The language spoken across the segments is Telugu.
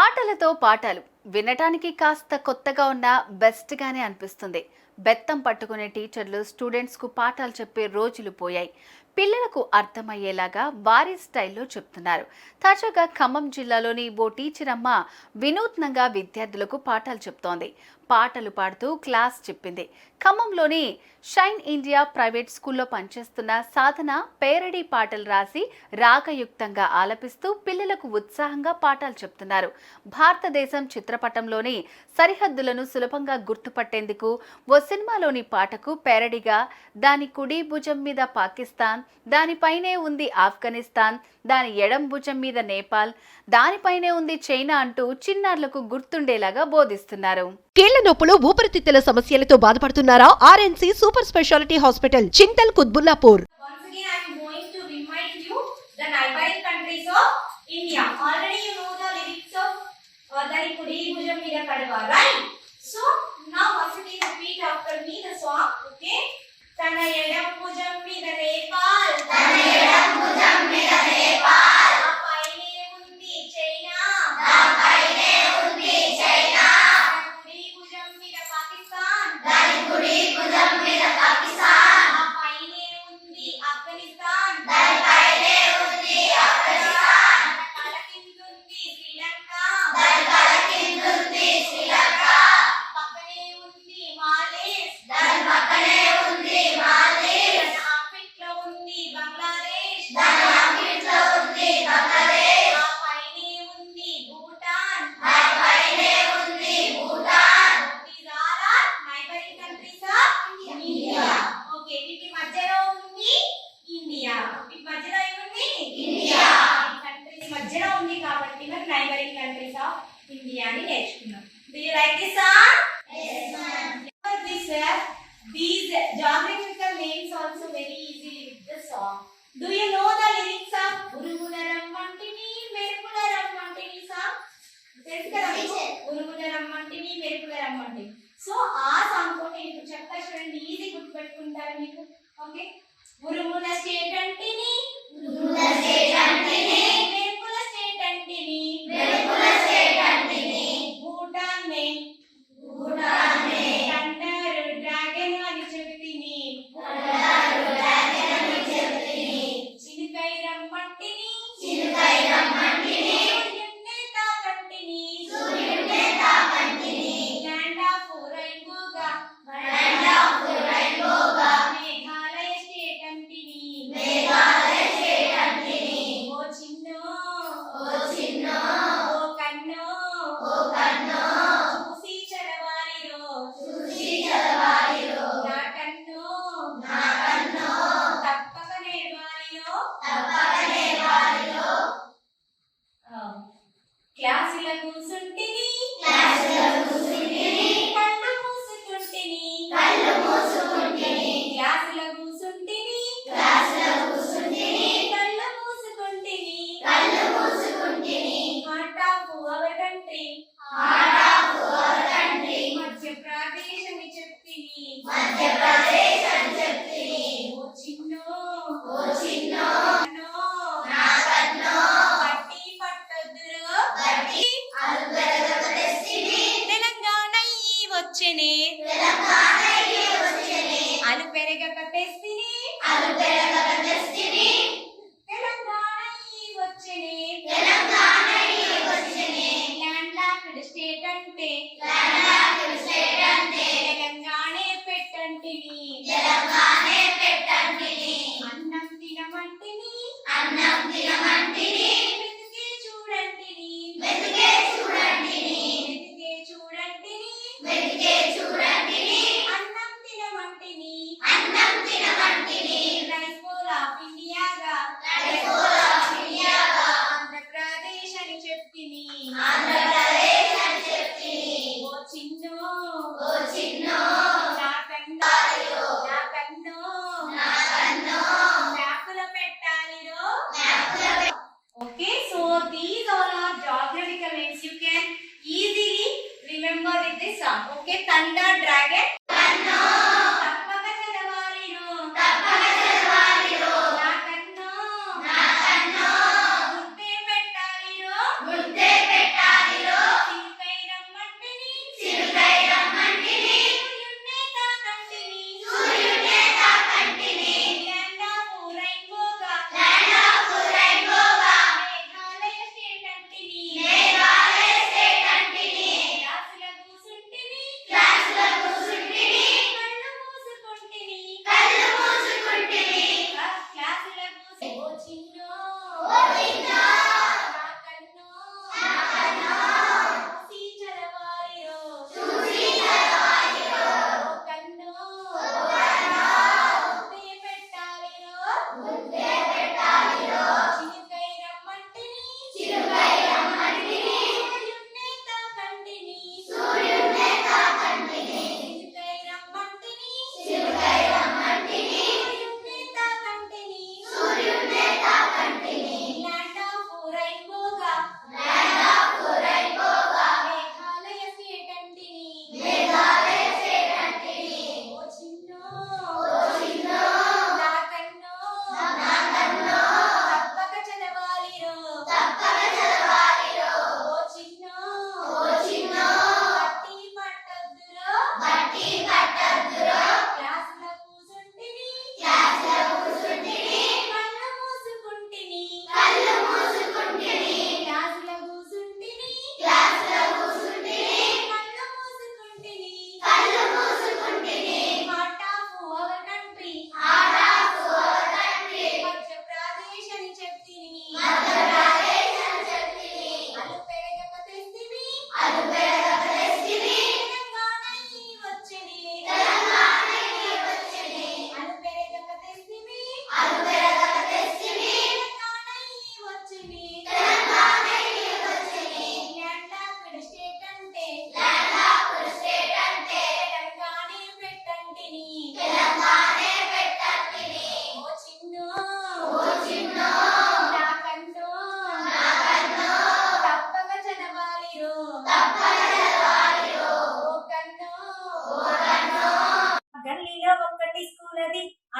పాటలతో పాటలు వినటానికి కాస్త కొత్తగా ఉన్న బెస్ట్గానే అనిపిస్తుంది. బెత్తం పట్టుకునే టీచర్లు స్టూడెంట్స్కు పాఠాలు చెప్పే రోజులు పోయాయి. పిల్లలకు అర్థమయ్యేలాగా వారి స్టైల్లో చెప్తున్నారు. తాజాగా ఖమ్మం జిల్లాలోని ఓ టీచర్ అమ్మ వినూత్నంగా విద్యార్థులకు పాఠాలు చెప్తోంది. పాటలు పాడుతూ క్లాస్ చెప్పింది. ఖమ్మంలోని షైన్ ఇండియా ప్రైవేట్ స్కూల్లో పనిచేస్తున్న సాధన పేరడీ పాటలు రాసి రాగయుక్తంగా ఆలపిస్తూ పిల్లలకు ఉత్సాహంగా పాఠాలు చెప్తున్నారు. భారతదేశం చిత్రపటంలోని సరిహద్దులను సులభంగా గుర్తుపట్టేందుకు ఓ సినిమాలోని పాటకు పేరడిగా దాని కుడి భుజం మీద పాకిస్తాన్ దానిపైనే ఉంది ఆఫ్ఘనిస్తాన్ దాని ఎడం భుజం మీద నేపాల్ దానిపైనే ఉంది చైనా అంటూ చిన్నారులకు గుర్తుండేలాగా బోధిస్తున్నారు కీళ్ళ నొప్పులు ఊపిరితిత్తుల సమస్యలతో బాధపడుతున్నారా RNC super speciality hospital Chintal Kutbullapur India. Already you know the lyrics of uh, Dari Kudi Bhujam Mida Kadava, right? So, Now Vasudhi repeat after me the song. Okay. Tanayadam Pujam Midare Pal. Tanayadam Pujam Midare అని నేర్చుకున్నాం. Do you like this song yes ma'am. This uh, these geographical names also very easily with the song. Do you know the lyrics of ఉరుగునరం వంటిని మెరుపునరం వంటిని song ఉరుగుల రమ్మంటిని మెరుపుల రమ్మంటిని సో ఆ సాంగ్తో నేను చెప్తా చూడండి ఈజీ గుర్తు పెట్టుకుంటారు మీకు? ఓకే ఉరుముల స్టేట్ అంటిని Happy ಕ್ಲಾಸ್ ಇಲ್ಲ ಕೂಸುಂಟಿ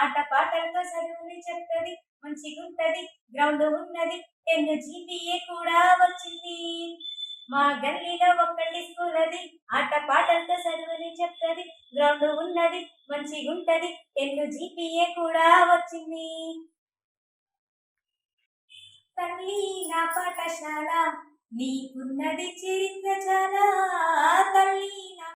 ఆట పాటలతో చదువుని చెప్తుంది మంచిగుంటది గ్రౌండ్ ఉన్నది టెన్ జీపీఏ కూడా వచ్చింది. మా గల్లీలో ఒక్కటి స్కూల్ అది ఆట పాటలతో చదువుని చెప్తుంది గ్రౌండ్ ఉన్నది మంచిగుంటది టెన్ జీపీఏ కూడా వచ్చింది. తల్లి నా పాఠశాల నీకున్నది చరిత్ర చాలా. తల్లి